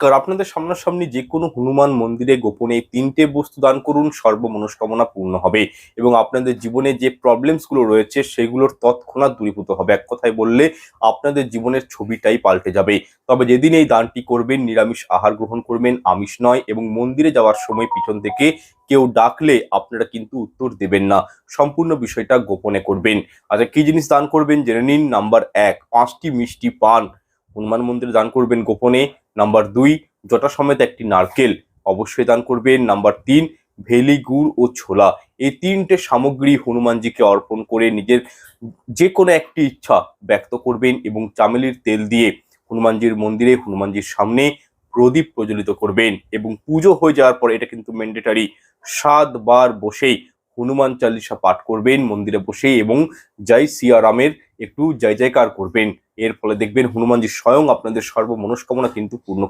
কার আপনাদের সামনাসামনি যে কোনো হনুমান মন্দিরে গোপনে তিনটে বস্তু দান করুন সর্ব মনস্কামনা পূর্ণ হবে এবং আপনাদের জীবনে যে প্রবলেমসগুলো রয়েছে সেগুলোর তৎক্ষণাৎ দূরীভূত হবে। এক কথায় বললে আপনাদের জীবনের ছবিটাই পাল্টে যাবে। তবে যেদিন এই দানটি করবেন, নিরামিষ আহার গ্রহণ করবেন, আমিষ নয় এবং মন্দিরে যাওয়ার সময় পিছন থেকে কেউ ডাকলে আপনারা কিন্তু উত্তর দেবেন না। সম্পূর্ণ বিষয়টা গোপনে করবেন। আচ্ছা কি জিনিস দান করবেন? জেনে নিন। নাম্বার এক, পাঁচটি মিষ্টি পান। হনুমান মন্দিরে দান করবেন গোপনে। নাম্বার দুই জটা সমেত একটি নারকেল অবশ্যই দান করবেন। নাম্বার তিন, ভেলি, গুড় ও ছোলা। এই তিনটে সামগ্রী হনুমানজিকে অর্পণ করে নিজের যে কোনো একটি ইচ্ছা ব্যক্ত করবেন এবং চামেলির তেল দিয়ে হনুমানজির মন্দিরে, হনুমানজির সামনে প্রদীপ প্রজ্বলিত করবেন এবং পুজো হয়ে যাওয়ার পর এটা কিন্তু ম্যান্ডেটারি সাতবার বসেই হনুমান চালিসা পাঠ করবেন, মন্দিরে বসেই এবং জয় সিয়ারামের একটু জয় জয়কার করবেন। এর ফলে দেখবেন হনুমানজি স্বয়ং আপনাদের সর্ব মনস্কামনা কিন্তু পূর্ণ